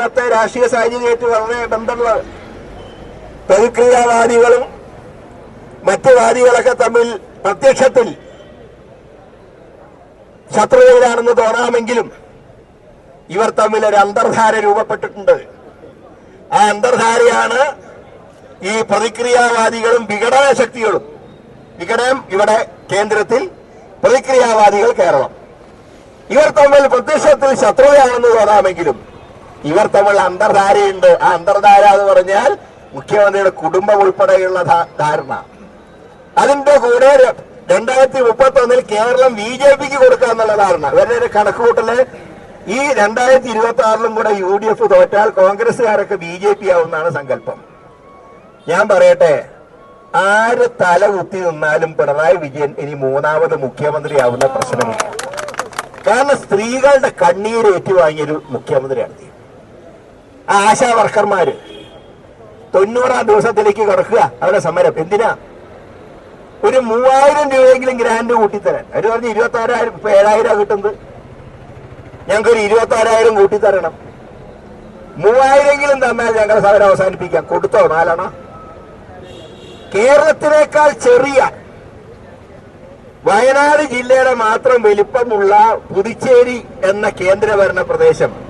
ഇന്നത്തെ രാഷ്ട്രീയ സാഹചര്യമായിട്ട് വളരെ ബന്ധമുള്ള പ്രതിക്രിയാവാദികളും മറ്റു വാദികളൊക്കെ തമ്മിൽ പ്രത്യക്ഷത്തിൽ ശത്രുതയിലാണെന്ന് തോന്നാമെങ്കിലും ഇവർ തമ്മിൽ ഒരു അന്തർധാര രൂപപ്പെട്ടിട്ടുണ്ട്. ആ അന്തർധാരയാണ് ഈ പ്രതിക്രിയാവാദികളും വിഘടന ശക്തികളും വിഘടനം ഇവിടെ കേന്ദ്രത്തിൽ പ്രതിക്രിയാവാദികൾ കേരളം. ഇവർ തമ്മിൽ പ്രത്യക്ഷത്തിൽ ശത്രുതയാണെന്ന് തോന്നാമെങ്കിലും ഇവർ തമ്മിൽ അന്തർധാരയുണ്ട്. ആ അന്തർധാര എന്ന് പറഞ്ഞാൽ മുഖ്യമന്ത്രിയുടെ കുടുംബം ഉൾപ്പെടെയുള്ള ധാരണ. അതിന്റെ കൂടെ രണ്ടായിരത്തി മുപ്പത്തി ഒന്നിൽ കേരളം ബി ജെ പിക്ക് കൊടുക്കുക എന്നുള്ള ധാരണ. ഇവരുടെ കണക്കുകൂട്ടൽ ഈ രണ്ടായിരത്തി ഇരുപത്തി ആറിലും കൂടെ യു ഡി എഫ് തോറ്റാൽ കോൺഗ്രസുകാരൊക്കെ ബി ജെ പി ആവുന്നതാണ് സങ്കല്പം. ഞാൻ പറയട്ടെ ആര് തല കുത്തി നിന്നാലും പിണറായി വിജയൻ ഇനി മൂന്നാമത് മുഖ്യമന്ത്രിയാവുന്ന പ്രശ്നമില്ല. കാരണം സ്ത്രീകളുടെ കണ്ണീര് ഏറ്റുവാങ്ങിയൊരു മുഖ്യമന്ത്രിയാണ്. ആശാ വർക്കർമാര് തൊണ്ണൂറാം ദിവസത്തിലേക്ക് കിടക്കുക അവരുടെ സമരം. എന്തിനാ? ഒരു മൂവായിരം രൂപയെങ്കിലും ഗ്രാൻഡ് കൂട്ടിത്തരാൻ. അവർ പറഞ്ഞ് ഇരുപത്തി ആറായിരം ഇപ്പൊ ഏഴായിരം കിട്ടുന്നത്. ഞങ്ങൾക്ക് ഒരു ഇരുപത്തി ആറായിരം കൂട്ടിത്തരണം. മൂവായിരെങ്കിലും തന്നാൽ ഞങ്ങളുടെ സമരം അവസാനിപ്പിക്കാം. കൊടുത്തോ? നാലെണ്ണ? കേരളത്തിനേക്കാൾ ചെറിയ വയനാട് ജില്ലയുടെ മാത്രം വലിപ്പമുള്ള പുതുച്ചേരി എന്ന കേന്ദ്രഭരണ പ്രദേശം